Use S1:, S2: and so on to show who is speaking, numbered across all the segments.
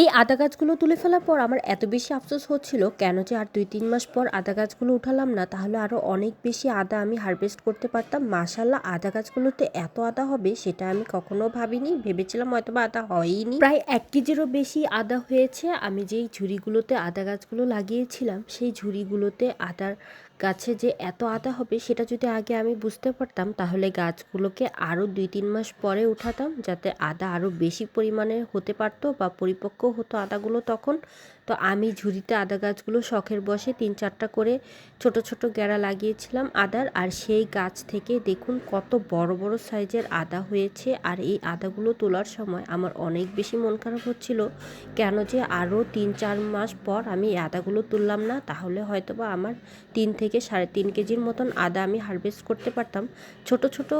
S1: এই আদা গাছগুলো তুলে ফেলার পর আমার এত বেশি আফসোস হচ্ছিল, কেন যে আর দুই তিন মাস পর আদা গাছগুলো উঠালাম না, তাহলে আরও অনেক বেশি আদা আমি হারভেস্ট করতে পারতাম। মাশাল্লাহ আদা গাছগুলোতে এত আদা হবে, সেটা আমি কখনো ভাবিনি। ভেবেছিলাম হয়তো বা আদা হয়ইনি। প্রায় এক কেজিরও বেশি আদা হয়েছে। আমি যেই ঝুড়িগুলোতে আদা গাছগুলো লাগিয়েছিলাম, সেই ঝুড়িগুলোতে আদার গাছে যে এত আদা হবে, সেটা যদি আগে আমি বুঝতে পারতাম, তাহলে গাছগুলোকে আরও দুই তিন মাস পরে উঠাতাম, যাতে আদা আরও বেশি পরিমাণে হতে পারতো বা পরিপক্ক হতো আদাগুলো তখন তো আমি ঝুড়িতে আদা গাছগুলো শখের বসে তিন চারটা করে ছোট ছোট গ্যাড়া লাগিয়েছিলাম আদার, আর সেই গাছ থেকে দেখুন কত বড় বড় সাইজের আদা হয়েছে, আর এই আদাগুলো তোলার সময় আমার অনেক বেশি মন খারাপ হচ্ছিল। কেন যে আরও তিন চার মাস পর আমি এই আদাগুলো তুললাম না, তাহলে হয়তো বা আমার তিন থেকে সাড়ে তিন কেজির মতন আদা আমি হারভেস্ট করতে পারতাম। ছোট ছোট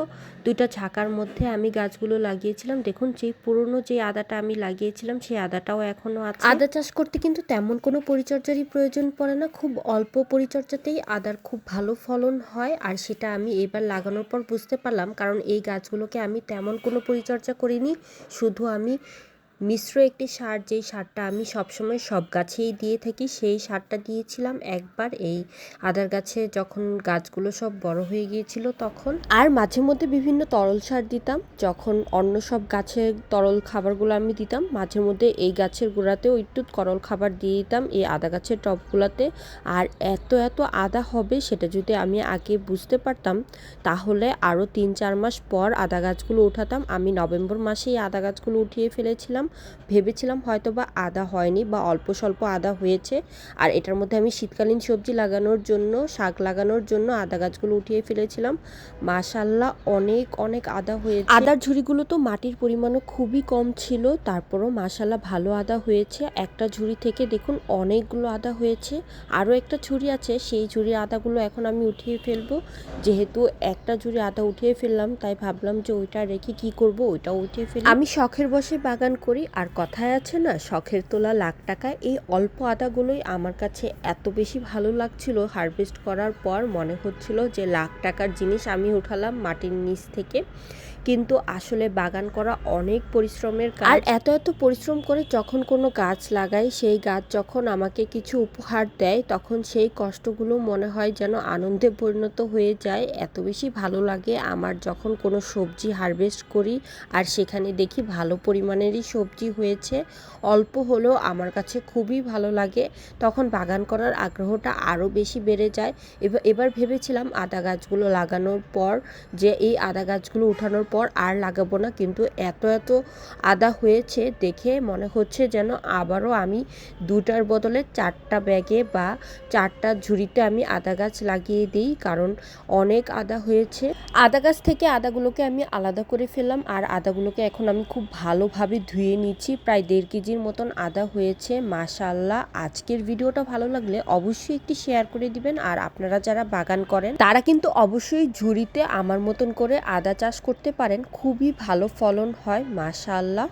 S1: দুইটা ঝাঁকার মধ্যে আমি গাছগুলো লাগিয়েছিলাম। দেখুন যেই পুরনো যে আদাটা আমি লাগিয়েছিলাম, সেই আদাটাও এখনও আছে। আদা চাষ করতে কিন্তু তেমন কোনো পরিচর্যারই প্রয়োজন পড়ে না। খুব অল্প পরিচর্যাতেই আদার খুব ভালো ফলন হয় আর সেটা আমি এবার লাগানোর পর বুঝতে পারলাম। কারণ এই গাছগুলোকে আমি তেমন কোনো পরিচর্যা করিনি। শুধু আমি মিশ্র একটি সার, যেই সারটা আমি সবসময় সব গাছেই দিয়ে থাকি, সেই সারটা দিয়েছিলাম একবার। এই আদার গাছে যখন গাছগুলো সব বড় হয়ে গিয়েছিল তখন। আর মাঝে মধ্যে বিভিন্ন তরল সার দিতাম, যখন অন্য সব গাছের তরল খাবারগুলো আমি দিতাম, মাঝে মধ্যে এই গাছের গোড়াতেও একটু তরল খাবার দিয়ে দিতাম এই আদা গাছের টবগুলোতে। আর এত এত আদা হবে সেটা যদি আমি আগে বুঝতে পারতাম, তাহলে আরও তিন চার মাস পর আদা গাছগুলো উঠাতাম আমি নভেম্বর মাসেই আদা গাছগুলো উঠিয়ে ফেলেছিলাম। ভেবেছিলাম হয়তো বা আদা হয়নি বা অল্প স্বল্প আদা হয়েছে। আর এটার মধ্যে আমি শীতকালীন সবজি লাগানোর জন্য শাক লাগানোর জন্য আদা গাছগুলো উঠিয়ে ফেলেছিলাম। মাশাল্লাহ অনেক অনেক আদা হয়েছে। আদার ঝুড়িগুলো তো মাটির পরিমাণও খুবই কম ছিল তারপরও মাশাল্লাহ ভালো আদা হয়েছে। একটা ঝুড়ি থেকে দেখুন অনেকগুলো আদা হয়েছে। আরও একটা ঝুড়ি আছে সেই ঝুড়ির আদাগুলো এখন আমি উঠিয়ে ফেলব। যেহেতু একটা ঝুড়ি আদা উঠিয়ে ফেললাম তাই ভাবলাম যে ওইটা রেখে কি করব ওইটা উঠিয়ে ফেলি। আমি শখের বসে বাগান করি আর কথায় আছে না, শখের তোলা লাখ টাকা, এই অল্প আদাগুলোই আমার কাছে এত বেশি ভালো লাগছিল। হারভেস্ট করার পর মনে হচ্ছিল যে, লাখ টাকার জিনিস আমি উঠালাম মাটির নিচ থেকে। কিন্তু আসলে বাগান করা অনেক পরিশ্রমের কাজ। আর এত এত পরিশ্রম করে যখন কোনো গাছ লাগাই, সেই গাছ যখন আমাকে কিছু উপহার দেয়, তখন সেই কষ্টগুলো মনে হয় যেন আনন্দে পরিণত হয়ে যায়। এত বেশি ভালো লাগে আমার যখন কোনো সবজি হারভেস্ট করি, আর সেখানে দেখি ভালো পরিমাণেরই সবজি হয়েছে, অল্প হলেও আমার কাছে খুবই ভালো লাগে। তখন বাগান করার আগ্রহটা আরও বেশি বেড়ে যায়। এবার ভেবেছিলাম আদা গাছগুলো লাগানোর পর যে, এই আদা গাছগুলো উঠানোর পর আর লাগাবো না, কিন্তু এত এত আদা হয়েছে দেখে মনে হচ্ছে যেন আবারও আমি দুটার বদলে চারটা ব্যাগে বা চারটা ঝুড়িতে আমি আদা গাছ লাগিয়ে দিই, কারণ অনেক আদা হয়েছে। আদা গাছ থেকে আদাগুলোকে আমি আলাদা করে ফেললাম, আর আদাগুলোকে এখন আমি খুব ভালোভাবে ধুয়ে নিচ্ছি। প্রায় দেড় কেজির মতন আদা হয়েছে। মাশাল্লাহ আজকের ভিডিওটা ভালো লাগলে অবশ্যই একটি শেয়ার করে দিবেন। আর আপনারা যারা বাগান করেন, তারা কিন্তু অবশ্যই ঝুড়িতে আমার মতন করে আদা চাষ করতে পারেন। খুবই ভালো ফলন হয় মাশাল্লাহ